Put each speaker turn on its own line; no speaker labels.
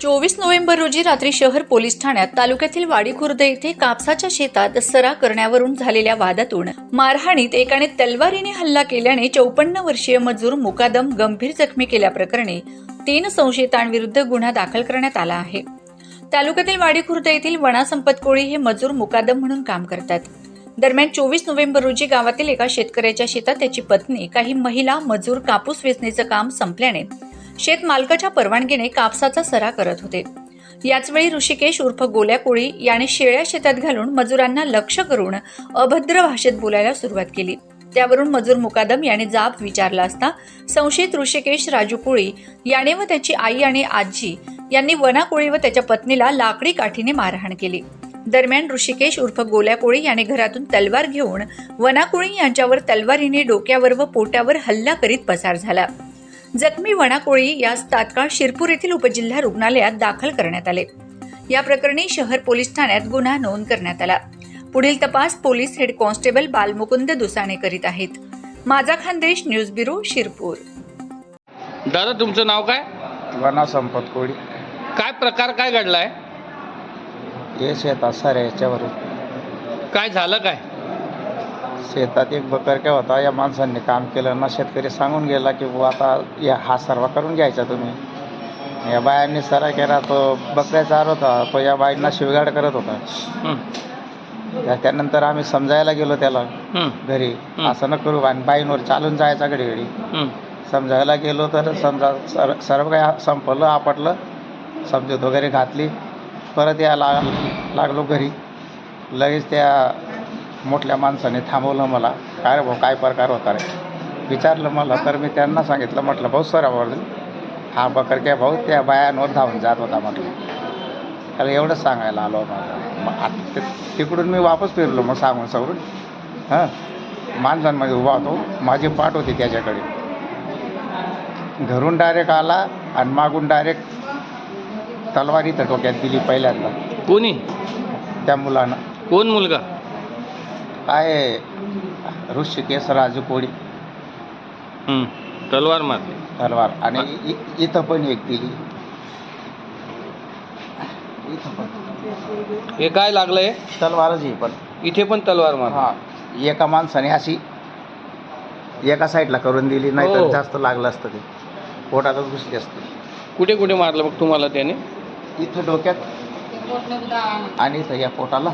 चोवीस नोव्हेंबर रोजी रात्री शहर पोलीस ठाण्यात तालुक्यातील वाडी खुर्द येथे कापसाच्या शेतात सरा करण्यावरून झालेल्या वादातून मारहाणीत एकाने तलवारीने हल्ला केल्याने चौपन्न वर्षीय मजूर मुकादम गंभीर जखमी केल्याप्रकरणी तीन संशयितांविरुद्ध गुन्हा दाखल करण्यात आला आहे. तालुक्यातील वाडी खुर्द येथील वणा संपत कोळी हे मजूर मुकादम म्हणून काम करतात. दरम्यान चोवीस नोव्हेंबर रोजी गावातील एका शेतकऱ्याच्या शेतात त्याची पत्नी काही महिला मजूर कापूस वेचणीचं काम संपल्याने शेत मालकाच्या परवानगीने कापसाचा सरा करत होते. याचवेळी ऋषिकेश उर्फ गोल्या कोळी याने शेळ्या शेतात घालून मजुरांना लक्ष करून अभद्र भाषेत बोलायला सुरुवात केली. त्यावरून मजूर मुकादम याने जाब विचारला असता संशयित ऋषिकेश राजू कोळी याने व त्याची आई आणि आजी यांनी वना कोळी व त्याच्या पत्नीला लाकडी काठीने मारहाण केली. दरम्यान ऋषिकेश उर्फ गोल्या कोळी याने घरातून तलवार घेऊन वना कोळी यांच्यावर तलवारीने डोक्यावर व पोटावर हल्ला करीत पसार झाला. जखमी वना कोळी यास तात्काळ शिरपूर येथील उपजिल्हा रुग्णालयात दाखल करण्यात आले. या प्रकरणी शहर पोलीस ठाण्यात गुन्हा नोंद करण्यात आला. पुढील तपास police head constable Balmukund Dusane करीत आहेत. माझा खानदेश न्यूज ब्युरो शिरपूर.
दादा तुमचं नाव काय?
वना संपत कोळी.
काय प्रकार काय घडलाय?
हे शेतात साऱ्या याच्यावर
काय झालं काय?
शेतात एक बकरक्या होता या माणसांनी काम केलं ना शेतकरी सांगून गेला की बुवा आता या हा सर्व करून घ्यायचा तुम्ही. या बायांनी सरा केला तो बकऱ्या चार होता तो या बाईंना शिवगाड करत होता. त्या- त्यानंतर आम्ही समजायला गेलो त्याला घरी. असं न करू आणि बाईंवर चालून जायचा घडी घडी
हं.
समजायला गेलो तर समजा सर सर्व काही संपलं आपटलं समजूत वगैरे घातली. परत या लाग लागलो घरी. लगेच त्या मोठल्या माणसाने थांबवलं मला. काय रे भाऊ काय प्रकार होता रे? विचारलं मला तर मी त्यांना सांगितलं म्हटलं भाऊ सर हा बकर काय भाऊ त्या बायांवर धावून जात होता म्हटलं. त्याला एवढंच सांगायला आलो माझं. मग आता तिकडून मी वापस फिरलो मग सांगून सवरून हां? माणसांमध्ये उभा होतो. माझी पाठ होती त्याच्याकडे. घरून डायरेक्ट आला आणि मागून डायरेक्ट तलवार इथं डोक्यात दिली पहिल्यांदा.
कोणी?
त्या मुलानं.
कोण मुलगा?
काय ऋषिकेश राजू कोळी
हं, तलवार मारली.
तलवार. आणि इ- इ- इथं पण एक दिली. इथं पण.
हे काय लागलंय?
तलवारच ही पण.
इथे पण तलवार मार
हा. एका माणसाने अशी एका साईडला करून दिली नाही
हो.
तर जास्त लागलं असतं ते. पोटातच घुसली असते.
कुठे कुठे मारलं मग तुम्हाला त्याने?
इथं डोक्यात आणि इथं या पोटाला